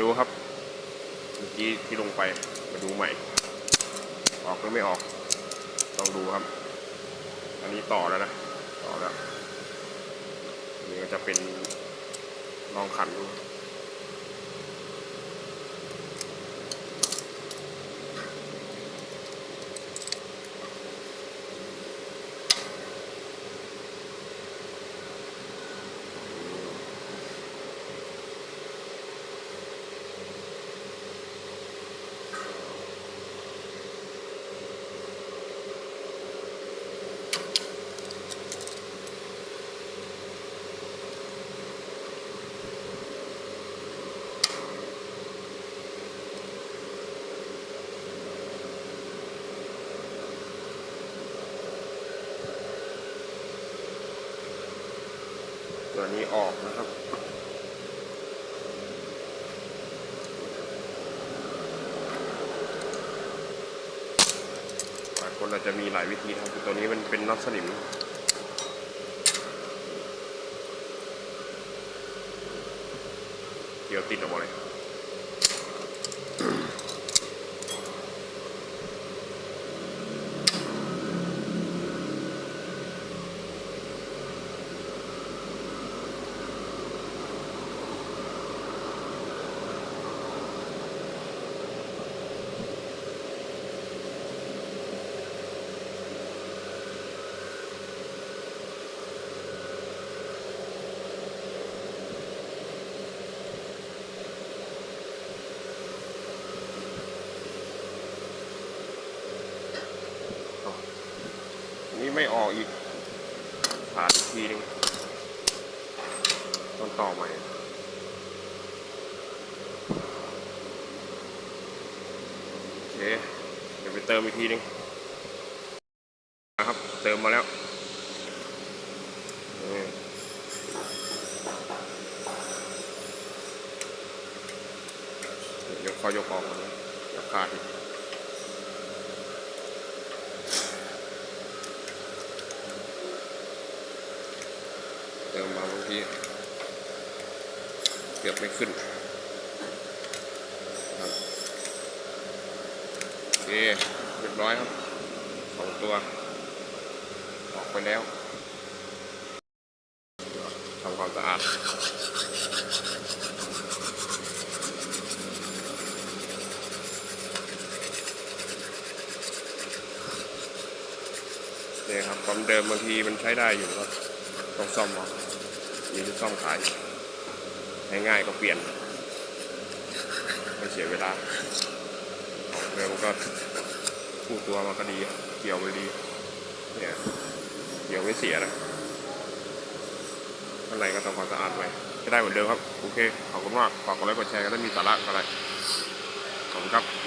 ดูครับเมื่อกี้ที่ลงไปมาดูใหม่ ออกหรือไม่ออก ต้องดูครับ อันนี้ต่อแล้วนะ ต่อแล้วนี่ก็จะเป็นลองขันดู ตัวนี้ออกนะครับหลายคนอาจจะมีหลายวิธีนะครับตัวนี้มันเป็นน็อตสนิมเดี๋ยวติดออกมาเลย ไม่ออกอีกผ่านอีกทีนึงต้องต่อใหม่โอเคเดี๋ยวไปเติมอีกทีนึงนะครับ เติมมาแล้วเดี๋ยวขอยกออกก่อนนะขาดอีก เติมมาบางทีเกือบไม่ขึ้นครับโอเคเรียบร้อยครับสองตัว ออกไปแล้วทำความสะอาดเนี่ยครับความเดิมบางทีมันใช้ได้อยู่ก็ ต้องซ่อมเอามีที่ซ่อมขายง่ายๆก็เปลี่ยนไม่เสียเวลาเดิมก็คู่ตัวมันก็ดีเกี่ยวมันดีเนี่ยเกี่ยวไม่เสียนะข้างในก็ทำความสะอาดไว้จะได้เหมือนเดิมครับ โอเค ขอบคุณมากฝากกดไลค์กดแชร์กันถ้ามีสาระอะไรขอบคุณครับ